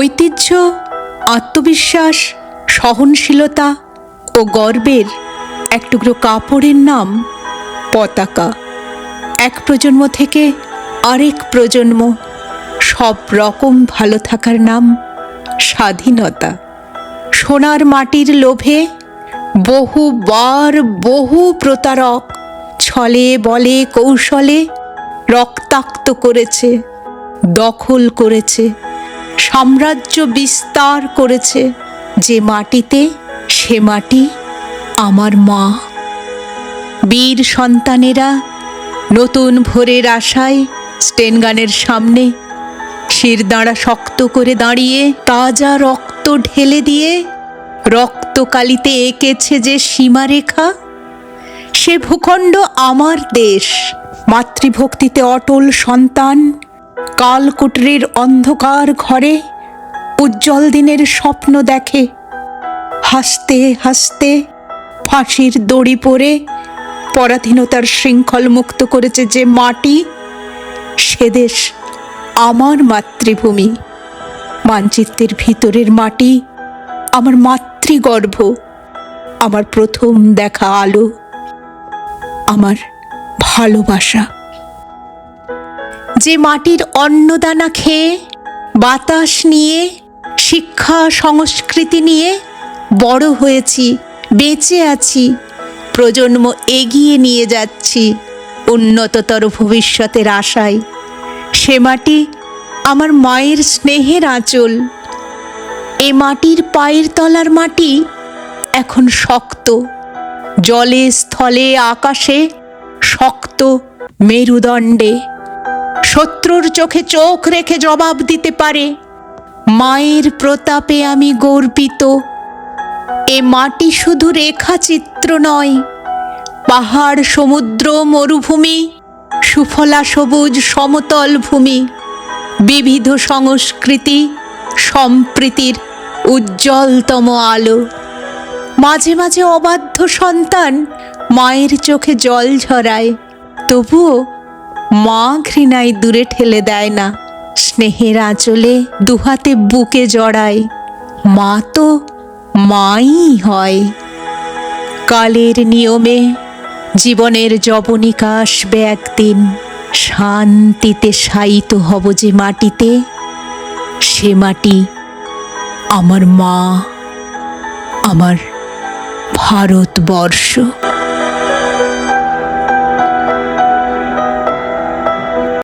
ঐতিহ্য, আত্মবিশ্বাস, সহনশীলতা ও গর্বের এক টুকরো কাপড়ের নাম পতাকা। এক প্রজন্ম থেকে আরেক প্রজন্ম সব রকম ভালো থাকার নাম স্বাধীনতা। সোনার মাটির লোভে বহুবার বহু প্রতারক ছলে বলে কৌশলে রক্তাক্ত করেছে, দখল করেছে। সাম্রাজ্য বিস্তার করেছে। যে মাটিতে, সে মাটি আমার মা। বীর সন্তানেরা নতুন ভোরের আশায় স্টেনগানের সামনে শিরদাঁড়া শক্ত করে দাঁড়িয়ে তাজা রক্ত ঢেলে দিয়ে রক্তকালিতে এঁকেছে যে সীমারেখা, সে ভূখণ্ড আমার দেশ। মাতৃভক্তিতে অটল সন্তান কালকুটরির অন্ধকার ঘরে উজ্জ্বল দিনের স্বপ্ন দেখে। হাসতে হাসতে ফাঁসির দড়ি পরে পরাধীনতার শৃঙ্খল মুক্ত করেছে যে মাটি, সে দেশ আমার মাতৃভূমি। মানচিত্রের ভিতরের মাটি আমার মাতৃগর্ভ, আমার প্রথম দেখা আলো, আমার ভালোবাসা। যে মাটির অন্নদানা খেয়ে, বাতাস নিয়ে, শিক্ষা সংস্কৃতি নিয়ে বড় হয়েছি, বেঁচে আছি, প্রজন্ম এগিয়ে নিয়ে যাচ্ছি উন্নততর ভবিষ্যতের আশায়। সে মাটি আমার মায়ের স্নেহের আঁচল। এ মাটির পায়ের তলার মাটি এখন শক্ত। জলে, স্থলে, আকাশে শক্ত মেরুদণ্ডে। শত্রুর চোখে চোখ রেখে জবাব দিতে পারে, মায়ের প্রতাপে আমি গর্বিত। এ মাটি শুধু রেখাচিত্র নয়, পাহাড়, সমুদ্র, মরুভূমি, সুফলা, সবুজ, সমতল ভূমি, বিবিধ সংস্কৃতি, সম্প্রীতির উজ্জ্বলতম আলো। মাঝে মাঝে অবাধ্য সন্তান মায়ের চোখে জল ঝরায়, তবুও মা ঘৃণায় দূরে ঠেলে দেয় না। স্নেহের আঁচলে দুহাতে বুকে জড়ায়। মা তো মাই হয়। কালের নিয়মে জীবনের জবনিকা আসবে একদিন। শান্তিতে শায়িত হব যে মাটিতে, সে মাটি আমার মা, আমার ভারতবর্ষ।